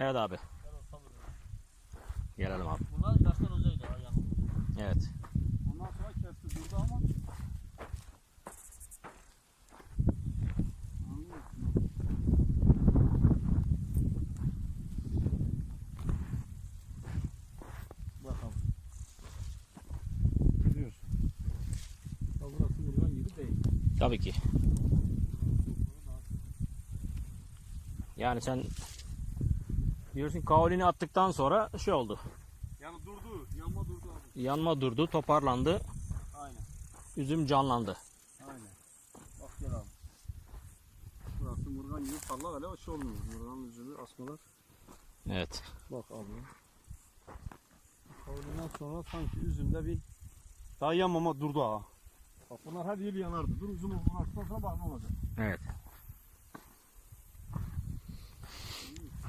Evet abi. Gelelim abi. Bunlar kaçtan önceydi ha yanım. Evet. Ondan sonra kesti durdu ama. Bakalım. Ya burası buradan yeri değil. Tabii ki. Yani sen diyorsun kaolini attıktan sonra şey oldu. Yani durdu. Yanma durdu abi. Yanma durdu, toparlandı, Aynen. üzüm canlandı. Aynen. Bak gel abi. Burası murgan gibi parlak hele şey olmuyor. Murganın üzümü asmalar. Evet. Bak abi. Kavlinden sonra sanki üzümde bir daha yanmama durdu ha. Bak bunlar her yıl yanardı. Dur üzüm olgunlaştıktan sonra bak ne olacak. Evet.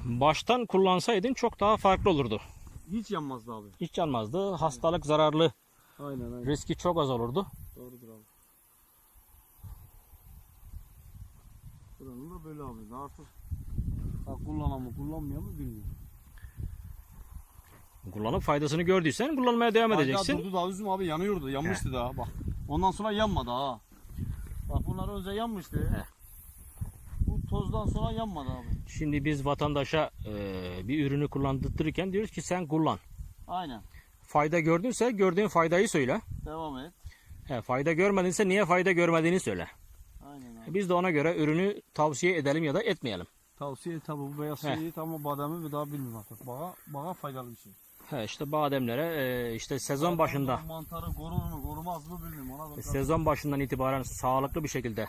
Baştan kullansaydın çok daha farklı olurdu. Hiç yanmazdı abi. Hiç yanmazdı. Hastalık zararlı Aynen aynen. riski çok az olurdu. Doğrudur abi. Buranın da böyle abi. Artık kullanan mı kullanmıyor mu bilmiyorum. Kullanıp faydasını gördüysen kullanmaya devam Hala edeceksin. durdu daha üzüm abi yanıyordu. Yanmıştı daha bak. Ondan sonra yanmadı ha. Bak bunlar önce yanmıştı. He. Bu tozdan sonra yanmadı abi. Şimdi biz vatandaşa e, bir ürünü kullandırırken diyoruz ki sen kullan. Aynen. Fayda gördünse gördüğün faydayı söyle. Devam et. He, fayda görmedinse niye fayda görmediğini söyle. Aynen abi. Biz de ona göre ürünü tavsiye edelim ya da etmeyelim. Tavsiye tabi bu beyaz Heh. şeyi ama bademi bir daha bilmiyorum artık. Bağa, bağa faydalı bir şey. He, işte bademlere e, işte sezon başında Mantarı korur mu korumaz mı bilmiyorum. Ona da sezon başından itibaren sağlıklı bir şekilde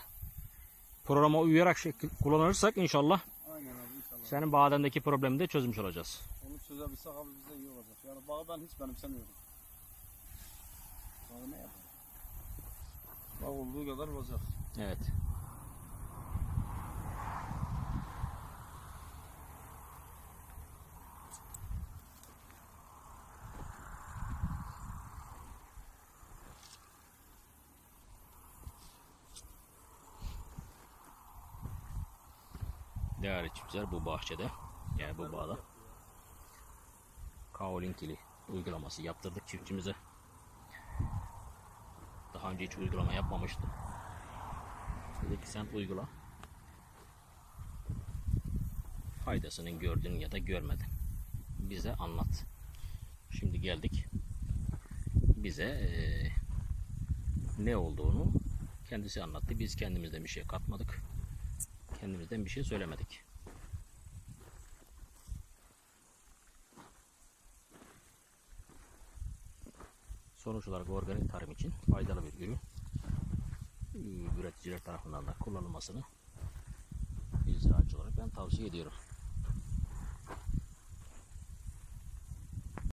programa uyarak şekil kullanırsak inşallah Aynen abi inşallah. senin bademdeki problemi de çözmüş olacağız. Onu çözebilsek abi bize iyi olacak. Yani bağı ben hiç benimsemiyorum. Bağı ne yapalım? Bağ olduğu kadar olacak. Evet. Değerli çiftçiler bu bahçede yani bu bağda kaolin kili uygulaması yaptırdık çiftçimize. Daha önce hiç uygulama yapmamıştı. Dedi ki sen uygula. Faydasını gördün ya da görmedin. Bize anlat. Şimdi geldik. Bize eee, ne olduğunu kendisi anlattı. Biz kendimizden bir şey katmadık. Kendimizden bir şey söylemedik. Sonuç olarak organik tarım için faydalı bir ürün. Üreticiler tarafından da kullanılmasını ziraatçı olarak ben tavsiye ediyorum.